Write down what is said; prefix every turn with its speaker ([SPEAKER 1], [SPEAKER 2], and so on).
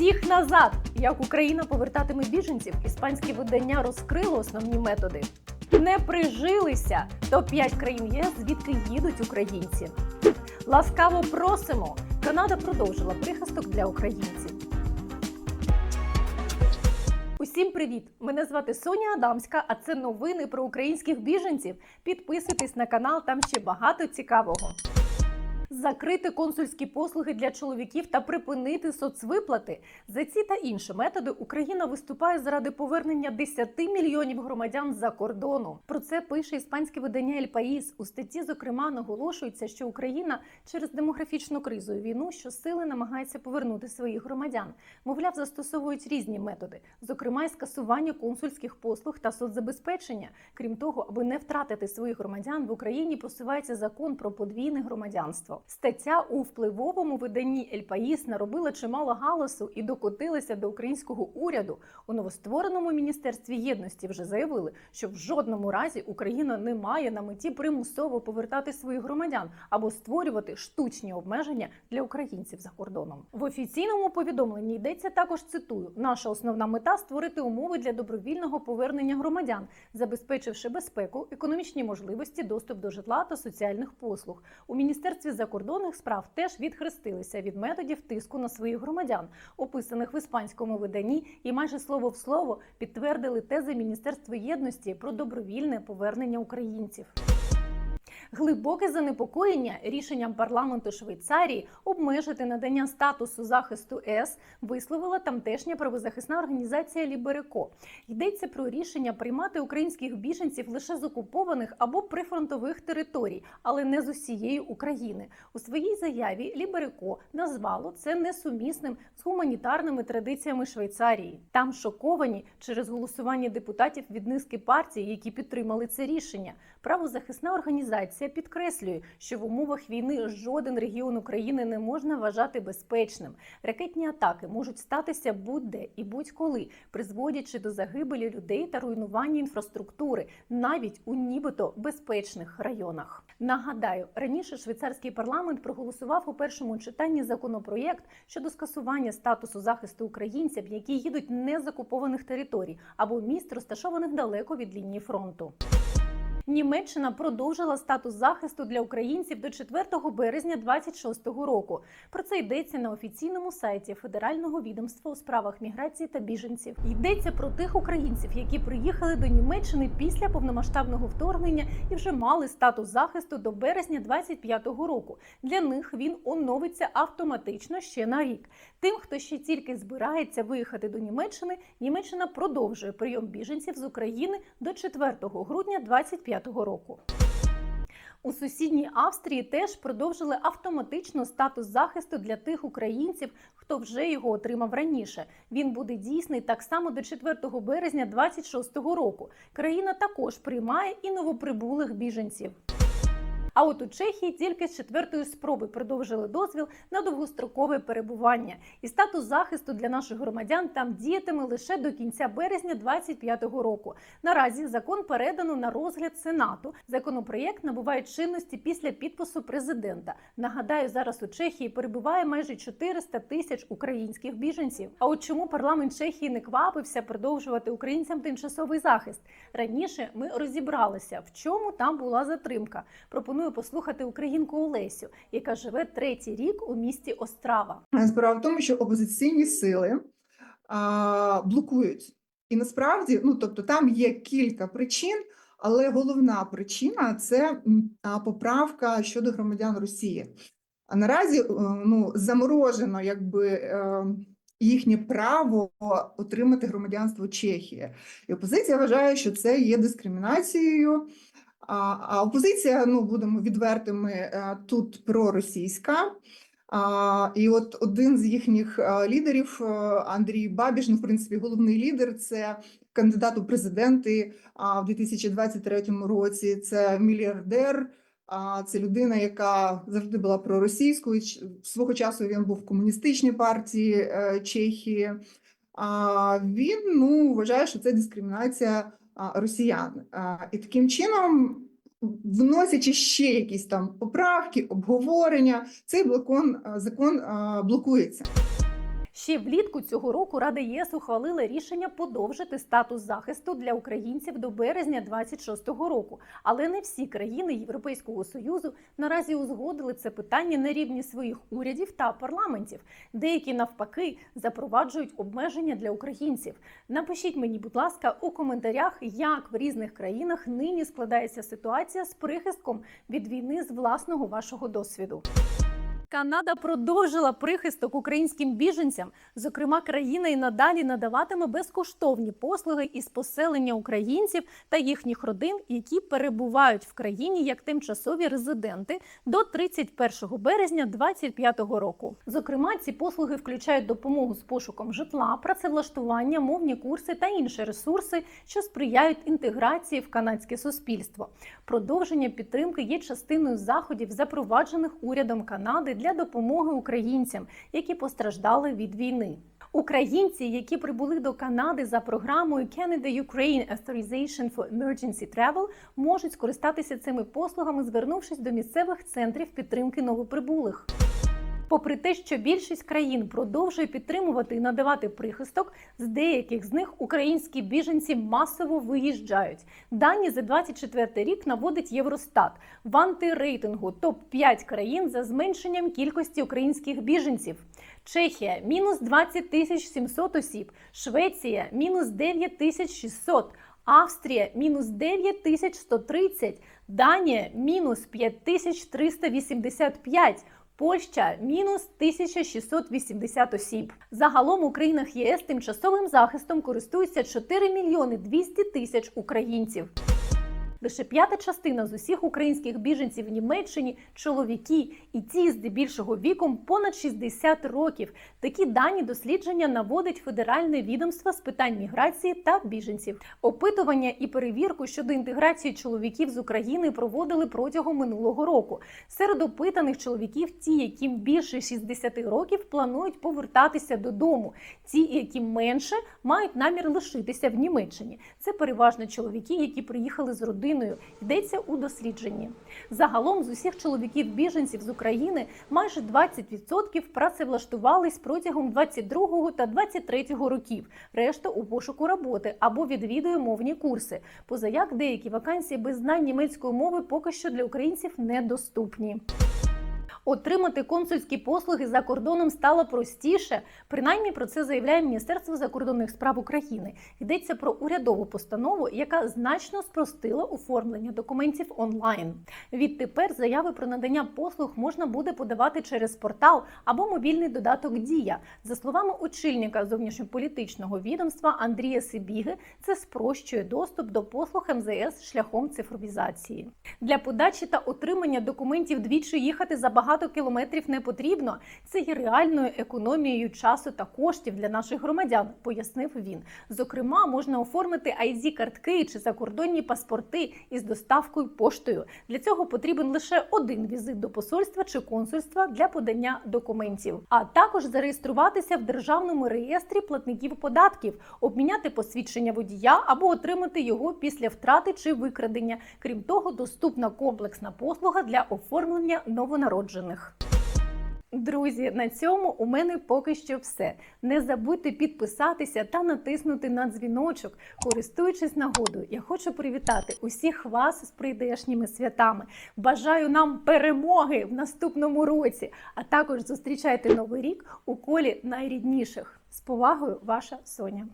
[SPEAKER 1] Всіх назад! Як Україна повертатиме біженців, іспанське видання розкрило основні методи. Не прижилися топ-5 країн ЄС, звідки їдуть українці. Ласкаво просимо! Канада продовжила прихисток для українців. Усім привіт! Мене звати Соня Адамська, а це новини про українських біженців. Підписуйтесь на канал, там ще багато цікавого. Закрити консульські послуги для чоловіків та припинити соцвиплати за ці та інші методи Україна виступає заради повернення 10 мільйонів громадян за кордону. Про це пише іспанське видання «Ель Паїс». У статті зокрема наголошується, що Україна через демографічну кризу і війну щосили намагається повернути своїх громадян. Мовляв, застосовують різні методи, зокрема, і скасування консульських послуг та соцзабезпечення. Крім того, аби не втратити своїх громадян в Україні просувається закон про подвійне громадянство. Стаття у впливовому виданні «Ель Паїс» наробила чимало галасу і докотилася до українського уряду. У новоствореному міністерстві єдності вже заявили, що в жодному разі Україна не має на меті примусово повертати своїх громадян або створювати штучні обмеження для українців за кордоном. В офіційному повідомленні йдеться також цитую: наша основна мета створити умови для добровільного повернення громадян, забезпечивши безпеку, економічні можливості, доступ до житла та соціальних послуг. У міністерстві закордонних справ теж відхрестилися від методів тиску на своїх громадян, описаних в іспанському виданні, і майже слово в слово підтвердили тези Міністерства єдності про добровільне повернення українців. Глибоке занепокоєння рішенням парламенту Швейцарії обмежити надання статусу захисту ЕС висловила тамтешня правозахисна організація Лібереко. Йдеться про рішення приймати українських біженців лише з окупованих або прифронтових територій, але не з усієї України. У своїй заяві Лібереко назвало це несумісним з гуманітарними традиціями Швейцарії. Там шоковані через голосування депутатів від низки партій, які підтримали це рішення. Правозахисна організація підкреслює, що в умовах війни жоден регіон України не можна вважати безпечним. Ракетні атаки можуть статися будь-де і будь-коли, призводячи до загибелі людей та руйнування інфраструктури, навіть у нібито безпечних районах. Нагадаю, раніше швейцарський парламент проголосував у першому читанні законопроєкт щодо скасування статусу захисту українців, які їдуть не з окупованих територій або міст, розташованих далеко від лінії фронту. Німеччина продовжила статус захисту для українців до 4 березня 2026 року. Про це йдеться на офіційному сайті Федерального відомства у справах міграції та біженців. Йдеться про тих українців, які приїхали до Німеччини після повномасштабного вторгнення і вже мали статус захисту до березня 2025 року. Для них він оновиться автоматично ще на рік. Тим, хто ще тільки збирається виїхати до Німеччини, Німеччина продовжує прийом біженців з України до 4 грудня 2025 року. У сусідній Австрії теж продовжили автоматично статус захисту для тих українців, хто вже його отримав раніше. Він буде дійсний так само до 4 березня 2026 року. Країна також приймає і новоприбулих біженців. А от у Чехії тільки з четвертої спроби продовжили дозвіл на довгострокове перебування, і статус захисту для наших громадян там діятиме лише до кінця березня 2025 року. Наразі закон передано на розгляд Сенату. Законопроєкт набуває чинності після підпису президента. Нагадаю, зараз у Чехії перебуває майже 400 тисяч українських біженців. А от чому парламент Чехії не квапився продовжувати українцям тимчасовий захист? Раніше ми розібралися, в чому там була затримка. Пропоную послухати українку Олесю, яка живе третій рік у місті Острава.
[SPEAKER 2] Справа в тому, що опозиційні сили а, блокують. І насправді, ну тобто, там є кілька причин, але головна причина це поправка щодо громадян Росії. А наразі е, ну, заморожено якби. е, Їхнє право отримати громадянство Чехії, і опозиція вважає, що це є дискримінацією. А, опозиція, ну будемо відвертими, е, тут проросійська. А, і от один з їхніх е, лідерів, е, Андрій Бабіш, ну, в принципі, головний лідер, це кандидат у президенти а, в 2023 році. Це мільярдер. А це людина, яка завжди була проросійською. Свого часу він був в комуністичній партії Чехії. Він ну вважає, що це дискримінація росіян. І таким чином вносячи ще якісь там поправки, обговорення, цей блокон, закон блокується.
[SPEAKER 1] Ще влітку цього року Рада ЄС ухвалила рішення подовжити статус захисту для українців до березня 26-го року. Але не всі країни Європейського союзу наразі узгодили це питання на рівні своїх урядів та парламентів. Деякі навпаки запроваджують обмеження для українців. Напишіть мені, будь ласка, у коментарях, як в різних країнах нині складається ситуація з прихистком від війни з власного вашого досвіду. Канада продовжила прихисток українським біженцям. Зокрема, країна і надалі надаватиме безкоштовні послуги із поселення українців та їхніх родин, які перебувають в країні як тимчасові резиденти до 31 березня 2025 року. Зокрема, ці послуги включають допомогу з пошуком житла, працевлаштування, мовні курси та інші ресурси, що сприяють інтеграції в канадське суспільство. Продовження підтримки є частиною заходів, запроваджених урядом Канади для допомоги українцям, які постраждали від війни. Українці, які прибули до Канади за програмою Canada-Ukraine Authorization for Emergency Travel, можуть скористатися цими послугами, звернувшись до місцевих центрів підтримки новоприбулих. Попри те, що більшість країн продовжує підтримувати і надавати прихисток, з деяких з них українські біженці масово виїжджають. Дані за 24 рік наводить Євростат. В антирейтингу топ 5 країн за зменшенням кількості українських біженців. Чехія мінус 20 тисяч 700 осіб, Швеція мінус 9 тисяч 600, Австрія мінус 9 тисяч 130, Данія мінус 5 тисяч 385, Польща мінус 1680 осіб. Загалом у країнах ЄС тимчасовим захистом користуються 4 мільйони 200 тисяч українців. Лише п'ята частина з усіх українських біженців в Німеччині чоловіки, і ті здебільшого віком понад 60 років. Такі дані дослідження наводить Федеральне відомство з питань міграції та біженців. Опитування і перевірку щодо інтеграції чоловіків з України проводили протягом минулого року. Серед опитаних чоловіків, ті, яким більше 60 років, планують повертатися додому. Ті, яким менше, мають намір лишитися в Німеччині. Це переважно чоловіки, які приїхали з родиною. Йдеться у дослідженні. Загалом з усіх чоловіків-біженців з України майже 20% працевлаштувались протягом 22 та 23 років. Решта у пошуку роботи або відвідує мовні курси. Позаяк деякі вакансії без знань німецької мови поки що для українців недоступні. Отримати консульські послуги за кордоном стало простіше. Принаймні про це заявляє Міністерство закордонних справ України. Йдеться про урядову постанову, яка значно спростила оформлення документів онлайн. Відтепер заяви про надання послуг можна буде подавати через портал або мобільний додаток Дія. За словами очільника зовнішньополітичного відомства Андрія Сибіги, це спрощує доступ до послуг МЗС шляхом цифровізації. Для подачі та отримання документів двічі їхати за багато кілометрів не потрібно. Це є реальною економією часу та коштів для наших громадян, пояснив він. Зокрема, можна оформити id картки чи закордонні паспорти із доставкою поштою. Для цього потрібен лише один візит до посольства чи консульства для подання документів, а також зареєструватися в державному реєстрі платників податків, обміняти посвідчення водія або отримати його після втрати чи викрадення. Крім того, доступна комплексна послуга для оформлення новонароджених. Друзі, на цьому у мене поки що все. Не забудьте підписатися та натиснути на дзвіночок. Користуючись нагодою, я хочу привітати усіх вас з прийдешніми святами. Бажаю нам перемоги в наступному році, а також зустрічайте новий рік у колі найрідніших. З повагою, ваша Соня.